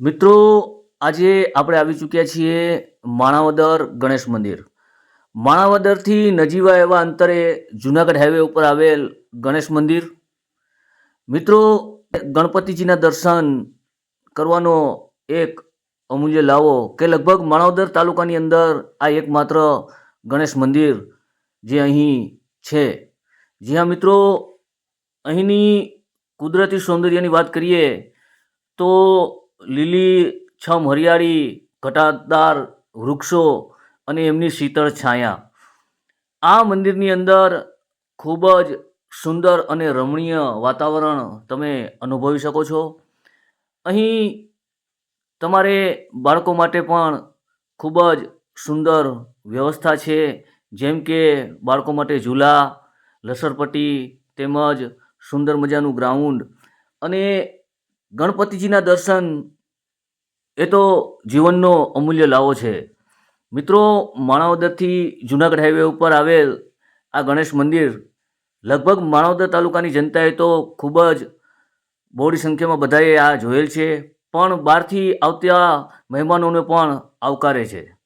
મિત્રો, આજે આપણે આવી ચૂક્યા છીએ માણાવદર ગણેશ મંદિર. માણાવદરથી નજીવા એવા અંતરે જુનાગઢ હાઈવે ઉપર આવેલ ગણેશ મંદિર. મિત્રો, ગણપતિજીના દર્શન કરવાનો એક અમૂલ્ય લાવો કે લગભગ માણાવદર તાલુકાની અંદર આ એકમાત્ર ગણેશ મંદિર જે અહીં છે. જી હા મિત્રો, અહીંની કુદરતી સૌંદર્યની વાત કરીએ તો લીલી છમ હરિયાળી ઘટાદાર વૃક્ષો અને એમની શીતળ છાયા. આ મંદિરની અંદર ખૂબ જ સુંદર અને રમણીય વાતાવરણ તમે અનુભવી શકો છો. અહીં તમારે બાળકો માટે પણ ખૂબ જ સુંદર વ્યવસ્થા છે, જેમ કે બાળકો માટે ઝૂલા, લસરપટ્ટી તેમજ સુંદર મજાનું ગ્રાઉન્ડ અને ગણપતિજીના દર્શન એ તો જીવનનો અમૂલ્ય લાવો છે. મિત્રો, માણાવદરથી જુનાગઢ હાઈવે ઉપર આવેલ આ ગણેશ મંદિર લગભગ માણાવદર તાલુકાની જનતાએ તો ખૂબ જ બહોળી સંખ્યામાં બધાએ આ જોયેલ છે, પણ બહારથી આવતા મહેમાનોને પણ આવકારે છે.